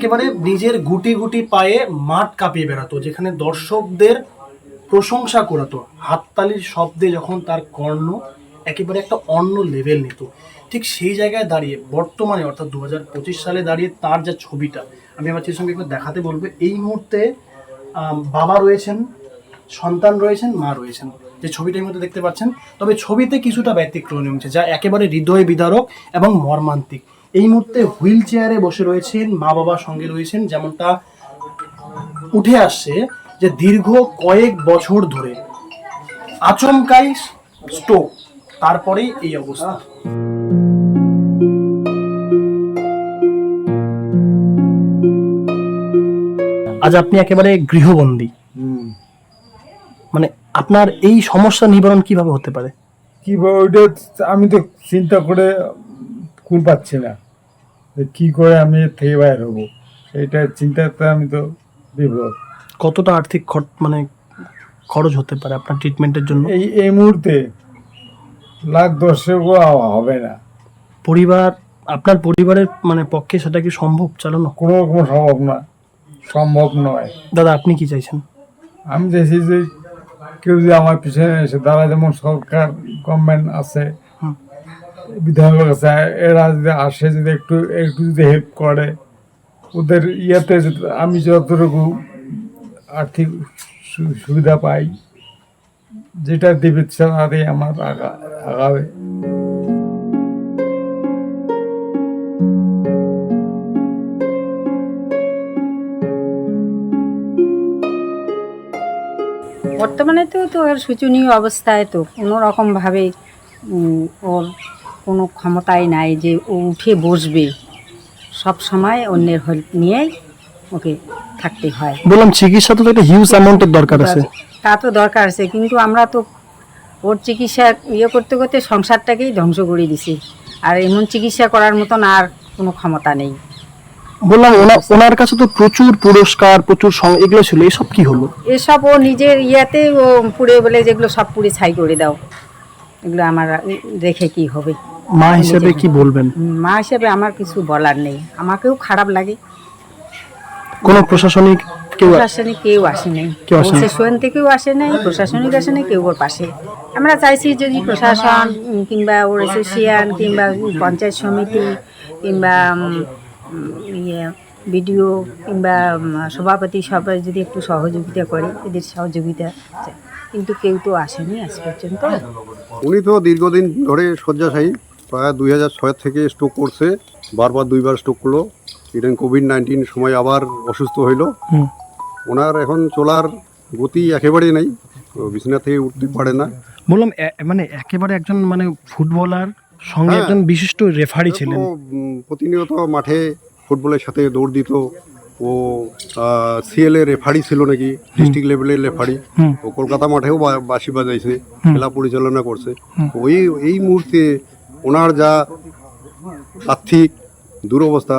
একেবারে নিজের গুটি গুটি পায়ে মাঠ কাঁপিয়ে বেড়াতো, যেখানে দর্শকদের প্রশংসা করাতো। হাততালির শব্দে যখন তার কর্ণ একেবারে একটা অন্য লেভেল নিত। ঠিক সেই জায়গায় দাঁড়িয়ে, বর্তমানে অর্থাৎ দু পঁচিশ সালে দাঁড়িয়ে তার যে ছবিটা, আমি আমার চির সঙ্গে একটু দেখাতে বলব, এই মুহূর্তে বাবা রয়েছেন, সন্তান রয়েছেন, মা রয়েছেন। যে ছবিটার মধ্যে দেখতে পাচ্ছেন, তবে ছবিতে কিছুটা ব্যতিক্রম নেমেছে, যা একেবারে হৃদয় বিদারক এবং মর্মান্তিক। এই মুহূর্তে হুইল চেয়ারে বসে রয়েছেন মা বাবার সঙ্গে রয়েছেন যেমনটা উঠে আসছে যে দীর্ঘ কয়েক বছর ধরে আচমকাই স্ট্রোক তারপরেই এই অবস্থা। আজ আপনি একেবারে গৃহবন্দী। মানে আপনার এই সমস্যা নিবারণ কীভাবে হতে পারে? কি বা ওইটা আমি তো চিন্তা করে কুল পাচ্ছি না। কি করে আমি এর থেকে বাইর হব? সেইটা চিন্তাতে আমি তো বিভ্রত কতটা আর্থিক খরচ মানে খরচ হতে পারে আপনার ট্রিটমেন্টের জন্য? এই এই মুহূর্তে লাখ দশেকও হবে না। পরিবার আপনার পরিবারের মানে পক্ষে সেটা কি সম্ভব চালানো? কোনো রকম সম্ভব না। সম্ভব নয়। দাদা আপনি কি চাইছেন? আমি চাইছি যে কেউ যদি আমার পিছনে এসে দাঁড়ায় যেমন সরকার গভর্নমেন্ট আছে। বিধায়ক আছে এরা যদি আসে যদি একটু একটু যদি হেল্প করে ওদের ইয়েতে আমি যতটুকু আর্থিক সুবিধা পাই যেটা দেবে তাতে আমার আগা আগাবে। বর্তমানে তো তো ওর শোচনীয় অবস্থায় তো কোনো রকমভাবে উম, ওর কোনো ক্ষমতাই নাই যে ও উঠে বসবে। সব সময় অন্যের হেল্প নিয়েই ওকে থাকতে হয়। বললাম চিকিৎসা তো একটা হিউজ অ্যামাউন্টের দরকার আছে। তা তো দরকার আছে কিন্তু আমরা তো ওর চিকিৎসা ইয়ে করতে করতে সংসারটাকেই ধ্বংস করে দিছি। আর এমন চিকিৎসা করার মতন আর কোনো ক্ষমতা নেই। বললাম ওনা- ওনার কাছে তো প্রচুর পুরস্কার প্রচুর এগুলো ছিল এসব কি হলো? এসব ও নিজের ইয়াতে ও পুড়ে বলে যেগুলো সব পুড়ে ছাই করে দাও। এগুলো আমার রেখে কি হবে? মা হিসেবে কি বলবেন? মা হিসেবে আমার কিছু বলার নেই। আমাকেও খারাপ লাগে। কোনো প্রশাসনিক কেউ প্রশাসনিক কেউ আসে নাই। কেউ আসে নাই? প্রশাসন থেকেও আসে নাই প্রশাসনিক আসে নাই কেউ ওর পাশে। আমরা চাইছি যদি প্রশাসন কিংবা ওর অ্যাসোসিয়েশন কিংবা পঞ্চায়েত সমিতি কিংবা ইয়ে বিডিও কিংবা সভাপতি সবাই যদি একটু সহযোগিতা করে এদের সহযোগিতা কিন্তু কেউ তো আসেনি আজ পর্যন্ত। উনি তো দীর্ঘদিন ধরে শয্যাশায়ী। প্রায় দুই হাজার ছয় থেকে স্ট্রোক করছে বারবার দুইবার স্ট্রোক করল। ইডেন কোভিড নাইন্টিন সময় আবার অসুস্থ হইল। ওনার এখন চলার গতি একেবারেই নেই। বিছানা থেকে উঠতে পারে না। বললাম মানে একেবারে একজন মানে ফুটবলার সঙ্গে হ্যাঁ। একজন বিশিষ্ট রেফারি ছিলেন। প্রতিনিয়ত মাঠে ফুটবলের সাথে দৌড় দিত। ও সিএল এর রেফারি ছিল নাকি? ডিস্ট্রিক্ট লেভেলের রেফারি ও কলকাতা মাঠেও বা- বাঁশি বাজাইছে খেলা পরিচালনা করছে। ওই এই মুহূর্তে ওনার যা আর্থিক দুরবস্থা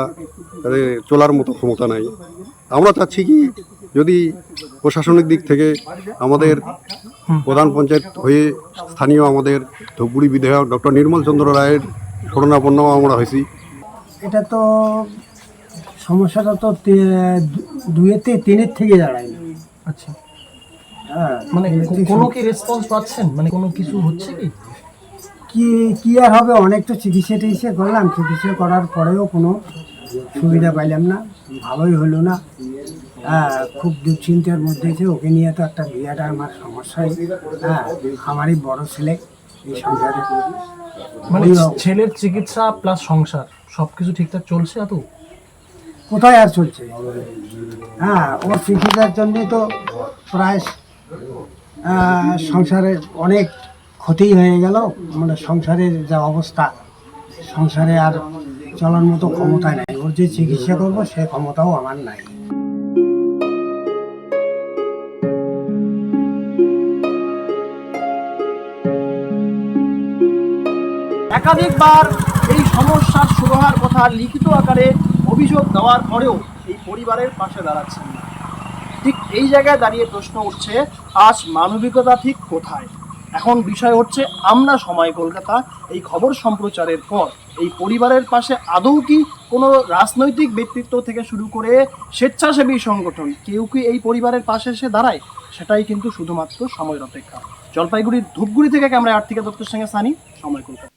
চলার মতো ক্ষমতা নাই। আমরা চাচ্ছি কি যদি প্রশাসনিক দিক থেকে আমাদের প্রধান পঞ্চায়েত হয়ে স্থানীয় আমাদের ধূপগুড়ি বিধায়ক ডক্টর নির্মল চন্দ্র রায়ের শরণাপন্ন আমরা হয়েছি। এটা তো সমস্যাটা তো দুয়েতে তিনের থেকে দাঁড়ায় আচ্ছা। হ্যাঁ মানে কোনো কি রেসপন্স পাচ্ছেন? মানে কোনো কিছু হচ্ছে কি? কি কি আর হবে? অনেক তো চিকিৎসা টিকিৎসা করলাম। চিকিৎসা করার পরেও কোনো সুবিধা পাইলাম না। ভালোই হলো না। হ্যাঁ খুব দুশ্চিন্তার মধ্যে আছে। ওকে নিয়ে তো একটা বিয়েটা আমার সমস্যাই। হ্যাঁ আমারই বড় ছেলে। এই সংসারে। মানে ছেলের চিকিৎসা প্লাস সংসার সবকিছু ঠিকঠাক চলছে এত কোথায় আর চলছে? হ্যাঁ ওর চিকিৎসার জন্যে তো প্রায় সংসারে অনেক ক্ষতি হয়ে গেল মানে সংসারের যা অবস্থা, সংসারে আর চলার মতো ক্ষমতা নাই। ওর যে চিকিৎসা করব, সে ক্ষমতাও আমার নাই। একাধিকবার এই সমস্যার সুরাহার কথা লিখিত আকারে অভিযোগ দেওয়ার পরেও এই পরিবারের পাশে দাঁড়াচ্ছেন না। ঠিক এই জায়গায় দাঁড়িয়ে প্রশ্ন উঠছে, আজ মানবিকতা ঠিক কোথায়? এখন বিষয় হচ্ছে, আমরা সময় কলকাতা, এই খবর সম্প্রচারের পর, এই পরিবারের পাশে আদৌ কি কোনো রাজনৈতিক ব্যক্তিত্ব থেকে শুরু করে স্বেচ্ছাসেবী সংগঠন, কেউ কি এই পরিবারের পাশে এসে দাঁড়ায়? সেটাই কিন্তু শুধুমাত্র সময়ের অপেক্ষা। জলপাইগুড়ির ধূপগুড়ি থেকে ক্যামেরা আর্থিকা দত্তের সঙ্গে সানি, সময় কলকাতা।